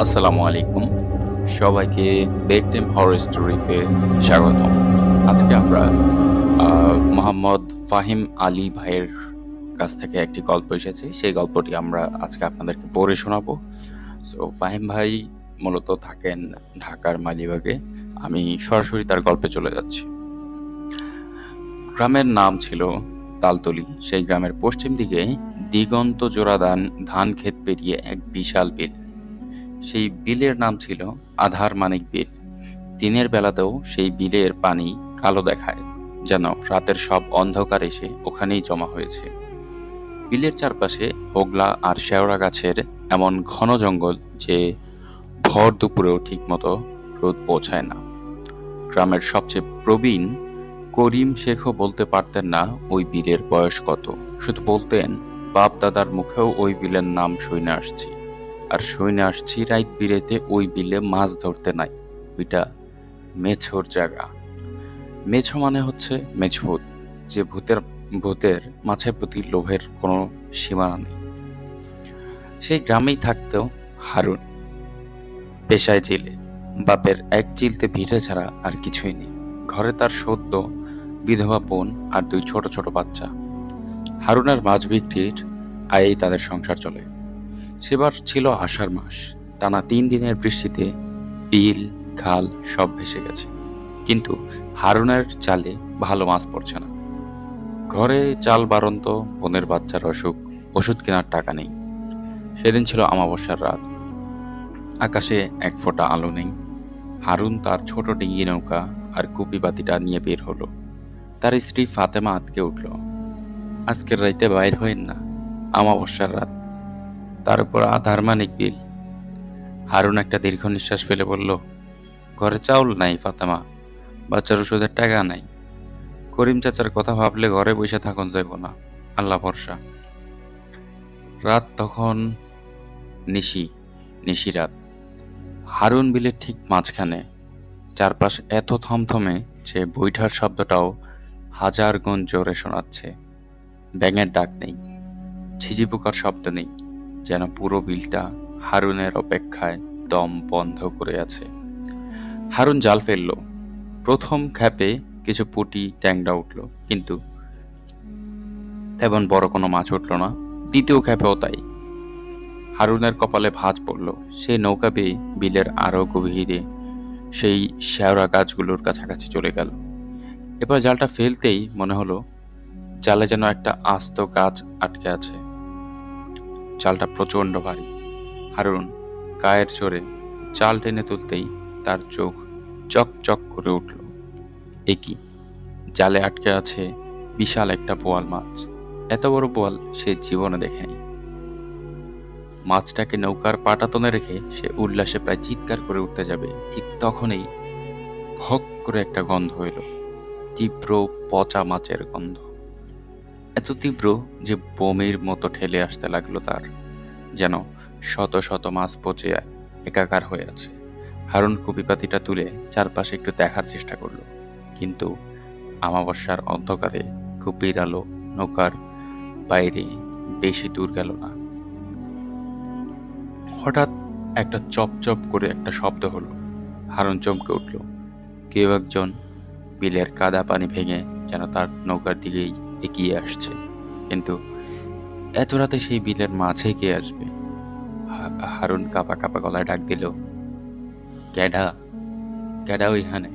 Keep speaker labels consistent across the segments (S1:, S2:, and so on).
S1: আসসালামু আলাইকুম। সবাইকে বেড টাইম হরর স্টোরিতে স্বাগতম। আজকে আমরা মোহাম্মদ ফাহিম আলী ভাইয়ের কাছ থেকে একটি গল্প এসেছে। সেই গল্পটি আমরা আজকে আপনাদেরকে পড়ে শোনাবো। সো ফাহিম ভাই মূলত থাকেন ঢাকার মালিবাগে। আমি সরাসরি তার গল্পে চলে যাচ্ছি। গ্রামের নাম ছিল তালতলি। সেই গ্রামের পশ্চিম দিকে দিগন্ত জোড়া ধান ধান ক্ষেত পেরিয়ে এক বিশাল বিল সেই বিলের নাম ছিল আধার মানিক বিল। দিনের বেলাতেও সেই বিলের পানি কালো দেখায়, যেন রাতের সব অন্ধকার এসে ওখানেই জমা হয়েছে। বিলের চারপাশে হোগলা আর শেওড়া গাছের এমন ঘন জঙ্গল যে ভর দুপুরেও ঠিকমতো রোদ পৌঁছায় না। গ্রামের সবচেয়ে প্রবীণ করিম শেখও বলতে পারতেন না ওই বিলের বয়স কত। শুধু বলতেন, বাপ দাদার মুখেও ওই বিলের নাম শুনে আসছি। আর শুনে আসছি রাইত বিলেতে ওই বিলে মাছ ধরতে নাই। ওইটা মেছোর জায়গা। মেছো মানে হচ্ছে মেছভূত যে ভূতের ভূতের মাছের প্রতি লোভের কোনো সীমানা নেই। সেই গ্রামেই থাকতেও হারুন পেশায় জেলে। বাপের এক চিলতে ভিড়ে ছাড়া আর কিছুই নেই। ঘরে তার সদ্য বিধবা বোন আর দুই ছোট ছোট বাচ্চা। হারুনের মাছ বিক্রির আয়েই তাদের সংসার চলে। সেবার ছিল আষাঢ় মাস। টানা তিন দিনের বৃষ্টিতে বিল, খাল সব ভেসে গেছে। কিন্তু হারুনের চালে ভালো মাছ পড়ছে না। ঘরে চাল বারন্ত বোনের বাচ্চার অসুখ, ওষুধ কেনার টাকা নেই। সেদিন ছিল আমাবস্যার রাত। আকাশে এক ফোঁটা আলো নেই। হারুন তার ছোট ডিঙ্গি নৌকা আর কুপি বাতিটা নিয়ে বের হলো। তার স্ত্রী ফাতেমা আতকে উঠল। আজকের রাইতে বাইর হইন না। আমাবস্যার রাত তার উপর আধার মানিক বিল। হারুন একটা দীর্ঘ নিঃশ্বাস ফেলে বলল, ঘরে চাউল নাই, ফাতেমা। বাচ্চার ওষুধের টাকা নাই। করিম চাচার কথা ভাবলে ঘরে বসে থাকুন যাইব না। আল্লাহ ভরসা। রাত তখন নিশি নিশি রাত। হারুন বিলের ঠিক মাঝখানে, চারপাশ এত থমথমে যে বৈঠার শব্দটাও হাজার গুণ জোরে শোনাচ্ছে। ব্যাঙের ডাক নেই ঝিঝি পোকার শব্দ নেই। যেন পুরো বিলটা হারুনের অপেক্ষায় দম বন্ধ করে আছে। হারুন জাল ফেলল। প্রথম খ্যাপে কিছু পুটি ট্যাংরা উঠল, কিন্তু তেমন বড় কোনো মাছ উঠল না। দ্বিতীয় খ্যাপেও তাই। হারুনের কপালে ভাঁজ পড়ল। সেই নৌকা বেয়ে বিলের আরও গভীরে সেই শেওড়া গাছগুলোর কাছাকাছি চলে গেল। এবার জালটা ফেলতেই মনে হলো, জালে যেন একটা আস্ত গাছ আটকে আছে। চালটা প্রচণ্ড ভারী। হারুন গায়ের চড়ে চাল টেনে তুলতেই তার চোখ চক চক করে উঠল। এ কি? জালে আটকে আছে বিশাল একটা বোয়াল মাছ। এত বড় বোয়াল সে জীবনে দেখেনি। মাছটাকে নৌকার পাটাতনে রেখে সে উল্লাসে প্রায় চিৎকার করে উঠতে যাবে, ঠিক তখনই ভক করে একটা গন্ধ এলো। তীব্র পচা মাছের গন্ধ। এত তীব্র যে বমির মতো ঠেলে আসতে লাগল তার, যেন শত শত মাছ পচে একাকার হয়ে আছে। হারুন কুপিপাতিটা তুলে চারপাশে একটু দেখার চেষ্টা করল, কিন্তু আমাবস্যার অন্ধকারে কুপির আলো নৌকার বাইরে বেশি দূর গেল না। হঠাৎ একটা চপ চপ করে একটা শব্দ হলো। হারুন চমকে উঠল। কেউ একজন বিলের কাদা পানি ভেঙে যেন তার নৌকার দিকেই এগিয়ে আসছে। কিন্তু এত রাতে সেই বিলের মাঝে কে আসবে? হারুন কাপা কাপা গলায় ডাক দিল, ক্যাডা ক্যাডা ওইখানে?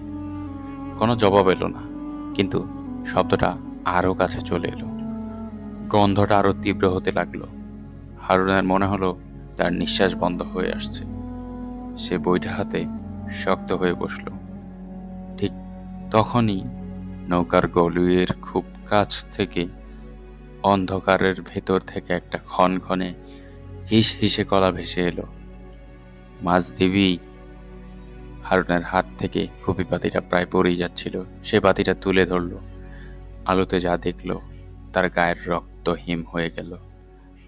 S1: কোনো জবাব এলো না, কিন্তু শব্দটা আরও কাছে চলে এলো। গন্ধটা আরও তীব্র হতে লাগল। হারুনের মনে হলো তার নিঃশ্বাস বন্ধ হয়ে আসছে। সে বইটা হাতে শক্ত হয়ে বসল। ঠিক তখনই নৌকার গলুয়ের খুব কাছ থেকে, অন্ধকারের ভেতর থেকে একটা ক্ষণক্ষণে হিস হিসে কলা ভেসে এলো। মাছ দিবি হারুনের হাত থেকে কপি পাতিটা প্রায় পড়েই যাচ্ছিল। সে পাতিটা তুলে ধরলো। আলোতে যা দেখল, তার গায়ের রক্ত হিম হয়ে গেল।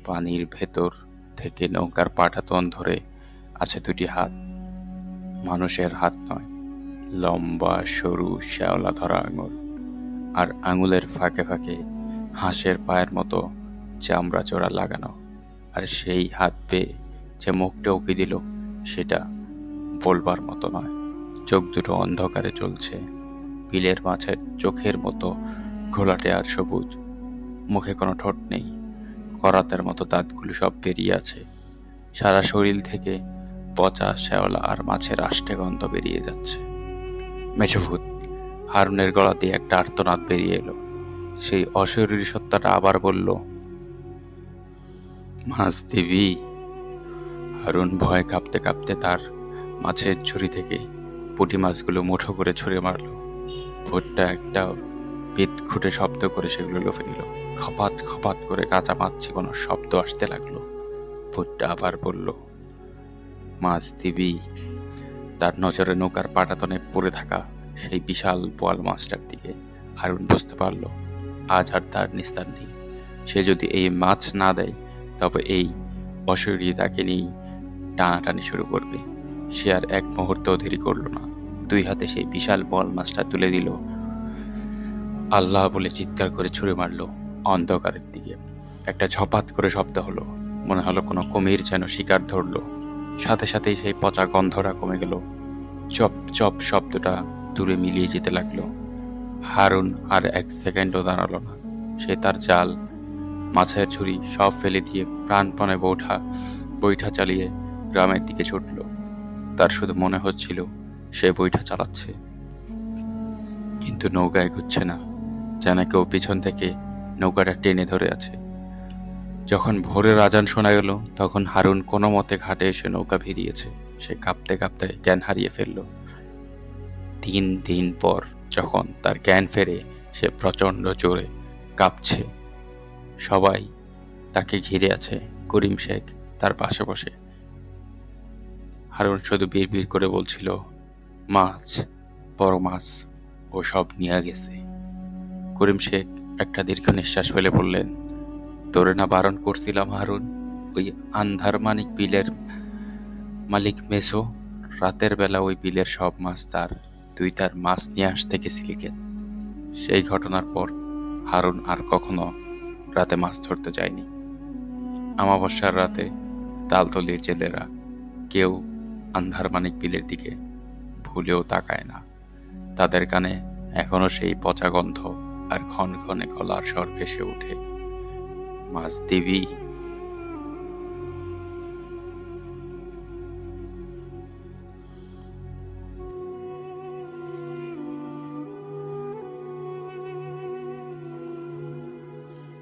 S1: পানির ভেতর থেকে নৌকার পাটাতন ধরে আছে দুটি হাত। মানুষের হাত নয়, লম্বা, সরু, শ্যাওলা ধরা আঙুল। আর আঙুলের ফাঁকে ফাঁকে হাঁসের পায়ের মতো চামড়া চোরা লাগানো। আর সেই হাত পেয়ে যে মুখটা উকি দিল, সেটা বলবার মতো নয়। চোখ দুটো অন্ধকারে চলছে। বিলের মাছের চোখের মতো ঘোলাটে আর সবুজ। মুখে কোনো ঠোঁট নেই। করাতের মতো দাঁতগুলো সব বেরিয়ে আছে। সারা শরীর থেকে পচা শ্যাওলা আর মাছের আষ্টে গন্ধ বেরিয়ে যাচ্ছে। মেঝভূত হারুনের গলা দিয়ে একটা আর্তনাদ বেরিয়ে এলো। সেই অশরীরী সত্তাটা আবার বলল, মাছ দিবি? হারুন ভয় কাঁপতে কাঁপতে তার মাছের ঝুড়ি থেকে পুঁটি মাছগুলো মুঠো করে ছুঁড়ে মারল। ভোটটা একটা পিত খুঁটে শব্দ করে সেগুলো লোফে নিল। খপাত খপাত করে কাঁচা মাছ চিবানোর শব্দ আসতে লাগল। ভুট্টা আবার বলল, মাছ দিবি? তার নজরে নৌকার পাটাতনে পড়ে থাকা সেই বিশাল বোয়াল মাছটার দিকে হারুন বুঝতে পারল, আজ আর তার নিস্তার নেই। সে যদি এই মাছ না দেয়, তবে এই অশরী তাকে নিয়ে টানাটানি শুরু করবে। সে আর এক মুহূর্তেও দেরি করল না। দুই হাতে সেই বিশাল বল মাছটা তুলে দিল। আল্লাহ বলে চিৎকার করে ছুঁড়ে মারলো অন্ধকারের দিকে। একটা ঝপাত করে শব্দ হলো। মনে হলো কোনো কুমির যেন শিকার ধরলো। সাথে সাথেই সেই পচা গন্ধটা কমে গেল। চপ চপ শব্দটা দূরে মিলিয়ে যেতে লাগল। হারুন আর এক সেকেন্ডও দাঁড়াল না। সে তার জাল, মাছের ঝুড়ি সব ফেলে দিয়ে প্রাণপণে বৌঠা, বৈঠা চালিয়ে গ্রামের দিকে ছুটল। তার শুধু মনে হচ্ছিল সে বৈঠা চালাচ্ছে। কিন্তু নৌকা এগুচ্ছে না, যেন কেউ পিছন থেকে নৌকাটা টেনে ধরে আছে। যখন ভোরের আজান শোনা গেল, তখন হারুন কোনো মতে ঘাটে এসে নৌকা ভিড়িয়েছে। সে কাঁপতে কাঁপতে জ্ঞান হারিয়ে ফেলল। তিন দিন পর যখন তার জ্ঞান ফেরে, সে প্রচণ্ড জোরে কাঁপছে। সবাই তাকে ঘিরে আছে, করিম শেখ তার পাশে বসে। হারুন শুধু বিড় করে বলছিল, মাছ, বড় মাছ, ও সব নিয়ে গেছে। করিম শেখ একটা দীর্ঘ নিঃশ্বাস ফেলে বললেন, তোরে না বারণ করছিলাম হারুন, ওই আন্ধার মানিক বিলের মালিক মেসো? রাতের বেলা ওই বিলের সব মাছ তার তুই তার মাছ নিয়ে আসতে গেছিলি কেন সেই ঘটনার পর হারুন আর কখনো রাতে মাছ ধরতে যায়নি। আমাবস্যার রাতে তালতলির জেলেরা কেউ আন্ধার মানিক বিলের দিকে ভুলেও তাকায় না। তাদের কানে এখনও সেই পচা গন্ধ আর ক্ষণ ক্ষণে গলার স্বর ভেসে ওঠে। মাছ দিবি?